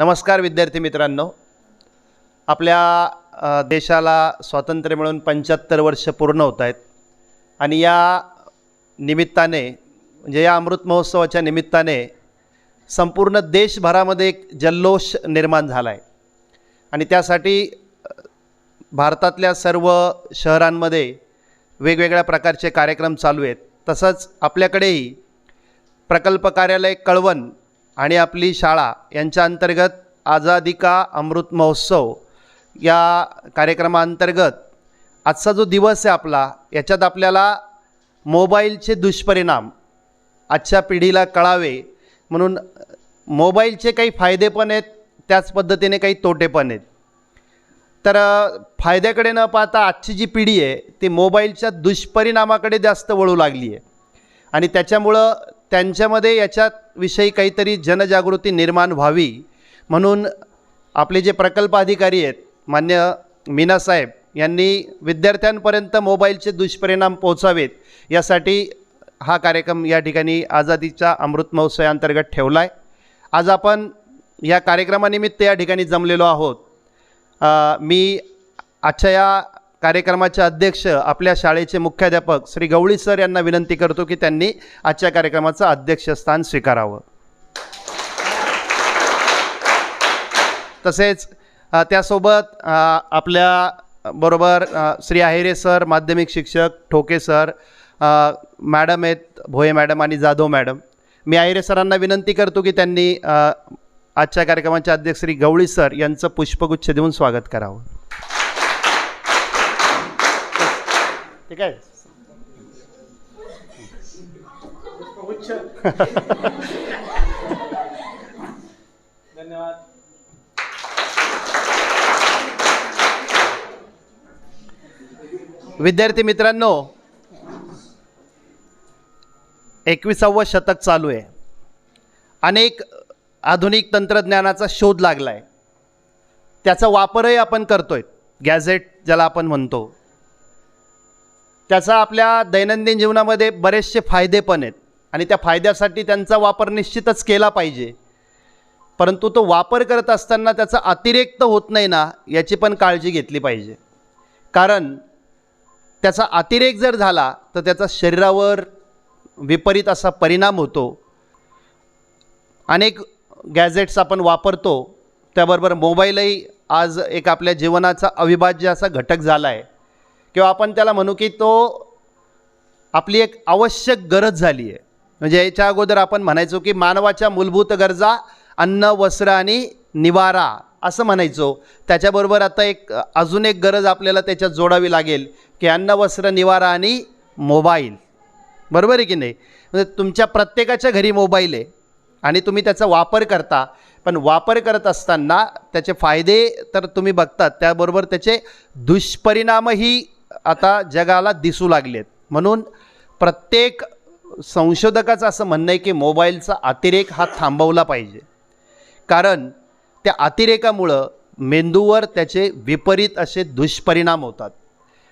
नमस्कार विद्यार्थी मित्रांनो. आपल्या देशाला स्वातंत्र्य मिळून पंच्याहत्तर वर्ष पूर्ण होत आहेत. आणि या निमित्ताने म्हणजे या अमृत महोत्सवाच्या निमित्ताने संपूर्ण देशभरामध्ये एक जल्लोष निर्माण झाला आहे आणि त्यासाठी भारतातल्या सर्व शहरांमध्ये वेगवेगळ्या प्रकारचे कार्यक्रम चालू आहेत. तसंच आपल्याकडेही प्रकल्प कार्यालय कळवण आणि आपली शाळा यांच्या अंतर्गत आझादी का अमृत महोत्सव या कार्यक्रमाअंतर्गत आजचा जो दिवस आहे आपला याच्यात आपल्याला मोबाईलचे दुष्परिणाम आजच्या पिढीला कळावे. म्हणून मोबाईलचे काही फायदे पण आहेत त्याच पद्धतीने काही तोटे पण आहेत. तर फायद्याकडे न पाहता आजची जी पिढी आहे ती मोबाईलच्या दुष्परिणामाकडे जास्त वळू लागली आहे आणि त्याच्यामुळं त्यांच्यामध्ये याच्याविषयी काहीतरी जनजागृती निर्माण व्हावी म्हणून आपले जे प्रकल्प अधिकारी आहेत मान्य मीनासाहेब यांनी विद्यार्थ्यांपर्यंत मोबाईलचे दुष्परिणाम पोहोचावेत यासाठी हा कार्यक्रम या ठिकाणी आझादीच्या अमृत महोत्सवाअंतर्गत ठेवला आहे आज आपण या कार्यक्रमानिमित्त या ठिकाणी जमलेलो आहोत. मी आजच्या या कार्यक्रमाचे अध्यक्ष आपल्या शाळेचे मुख्याध्यापक श्री गवळी सर यांना विनंती करतो की त्यांनी आजच्या कार्यक्रमाचं अध्यक्षस्थान स्वीकारावं. तसेच त्यासोबत आपल्या बरोबर श्री आहेरे सर माध्यमिक शिक्षक ठोके सर मॅडम आहेत भोये मॅडम आणि जाधव मॅडम. मी आहेरे सरांना विनंती करतो की त्यांनी आजच्या कार्यक्रमाचे अध्यक्ष श्री गवळी सर यांचं पुष्पगुच्छ देऊन स्वागत करावं. ठीक आहे? धन्यवाद. विद्यार्थी मित्रांनो एकविसावं शतक चालू आहे. अनेक आधुनिक तंत्रज्ञानाचा शोध लागला आहे त्याचा वापरही आपण करतोय. गॅझेट ज्याला आपण म्हणतो. त्याचा आपल्या दैनंदिन जीवनामध्ये बरेचसे फायदे पण आहेत. आणि त्या फायद्यासाठी त्यांचा वापर निश्चितच केला पाहिजे. परंतु तो वापर करत असताना त्याचा अतिरेक तर होत नाही ना याची पण काळजी घेतली पाहिजे. कारण त्याचा अतिरेक जर झाला तर त्याचा शरीरावर विपरीत असा परिणाम होतो. अनेक गॅजेट्स आपण वापरतो त्याबरोबर मोबाईलही आज एक आपल्या जीवनाचा अविभाज्य असा घटक झाला आहे. किंवा आपण त्याला म्हणू की तो आपली एक आवश्यक गरज झाली आहे. म्हणजे याच्या अगोदर आपण म्हणायचो की मानवाच्या मूलभूत गरजा अन्न वस्त्र आणि निवारा असं म्हणायचो. त्याच्याबरोबर आता एक अजून एक गरज आपल्याला त्याच्यात जोडावी लागेल की अन्न वस्त्र निवारा आणि मोबाईल. बरोबर आहे की नाही? म्हणजे तुमच्या प्रत्येकाच्या घरी मोबाईल आहे आणि तुम्ही त्याचा वापर करता. पण वापर करत असताना त्याचे फायदे तर तुम्ही बघतात. त्याबरोबर त्याचे दुष्परिणामही आता जगाला दिसू लागलेत. म्हणून प्रत्येक संशोधकाचं असं म्हणणं आहे की मोबाईलचा अतिरेक हा थांबवला पाहिजे. कारण त्या अतिरेकामुळं मेंदूवर त्याचे विपरीत असे दुष्परिणाम होतात.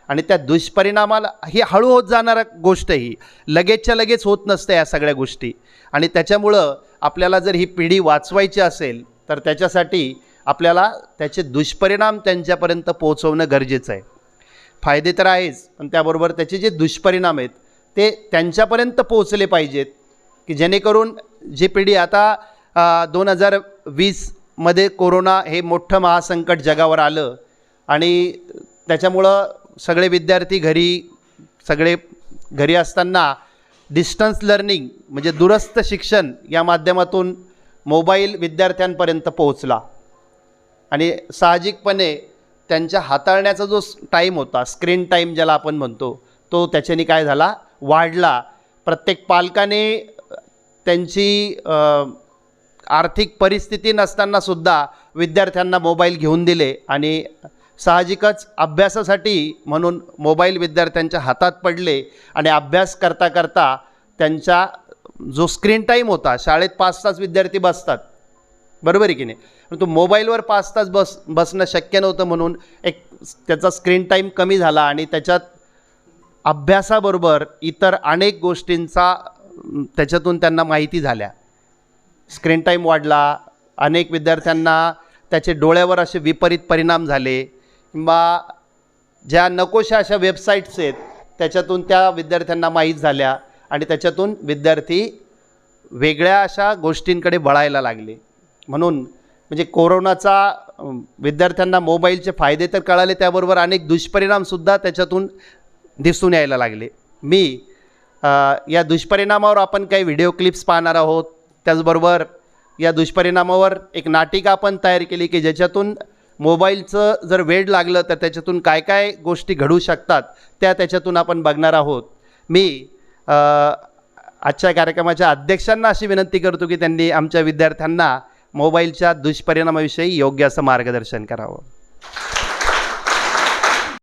आणि त्या दुष्परिणामाला ही हळू होत जाणारा गोष्ट ही. लगेचच्या लगेच होत नसते या सगळ्या गोष्टी. आणि त्याच्यामुळं आपल्याला जर ही पिढी वाचवायची असेल तर त्याच्यासाठी आपल्याला त्याचे दुष्परिणाम त्यांच्यापर्यंत पोहोचवणं गरजेचं आहे. फायदे तर आहेच पण त्याबरोबर त्याचे जे दुष्परिणाम आहेत ते त्यांच्यापर्यंत पोहोचले पाहिजेत की जेणेकरून जी पिढी आता दोन हजार वीसमध्ये कोरोना हे मोठं महासंकट जगावर आलं आणि त्याच्यामुळं सगळे विद्यार्थी घरी सगळे घरी असताना डिस्टन्स लर्निंग म्हणजे दूरस्थ शिक्षण या माध्यमातून मोबाईल विद्यार्थ्यांपर्यंत पोहोचला. आणि साहजिकपणे त्यांच्या हाताळण्याचा जो टाईम होता स्क्रीन टाईम ज्याला आपण म्हणतो तो त्याच्याने काय झाला? वाढला. प्रत्येक पालकाने त्यांची आर्थिक परिस्थिती नसतानासुद्धा विद्यार्थ्यांना मोबाईल घेऊन दिले आणि साहजिकच अभ्यासासाठी म्हणून मोबाईल विद्यार्थ्यांच्या हातात पडले आणि अभ्यास करता करता त्यांचा जो स्क्रीन टाईम होता शाळेत पाच तास विद्यार्थी बसतात बरोबर आहे की नाही? परंतु मोबाईलवर पाच तास बस बसणं शक्य नव्हतं म्हणून एक त्याचा स्क्रीन टाईम कमी झाला आणि त्याच्यात अभ्यासाबरोबर इतर अनेक गोष्टींचा त्याच्यातून त्यांना माहिती झाल्या. स्क्रीन टाईम वाढला अनेक विद्यार्थ्यांना त्याचे डोळ्यावर असे विपरीत परिणाम झाले. किंवा ज्या नकोशा अशा वेबसाईट्स आहेत त्याच्यातून त्या विद्यार्थ्यांना माहीत झाल्या आणि त्याच्यातून विद्यार्थी वेगळ्या अशा गोष्टींकडे वळायला लागले. म्हणून म्हणजे कोरोनाचा विद्यार्थ्यांना मोबाईलचे फायदे तर कळाले त्याबरोबर अनेक दुष्परिणामसुद्धा त्याच्यातून दिसून यायला लागले. मी या दुष्परिणामावर आपण काही व्हिडिओ क्लिप्स पाहणार आहोत. त्याचबरोबर या दुष्परिणामावर एक नाटिका आपण तयार केली की ज्याच्यातून मोबाईलचं जर वेड लागलं तर त्याच्यातून काय काय गोष्टी घडू शकतात त्या त्याच्यातून आपण बघणार आहोत. मी आजच्या कार्यक्रमाच्या अध्यक्षांना अशी विनंती करतो की त्यांनी आमच्या विद्यार्थ्यांना मोबाईलच्या दुष्परिणामाविषयी योग्य असं मार्गदर्शन करावं.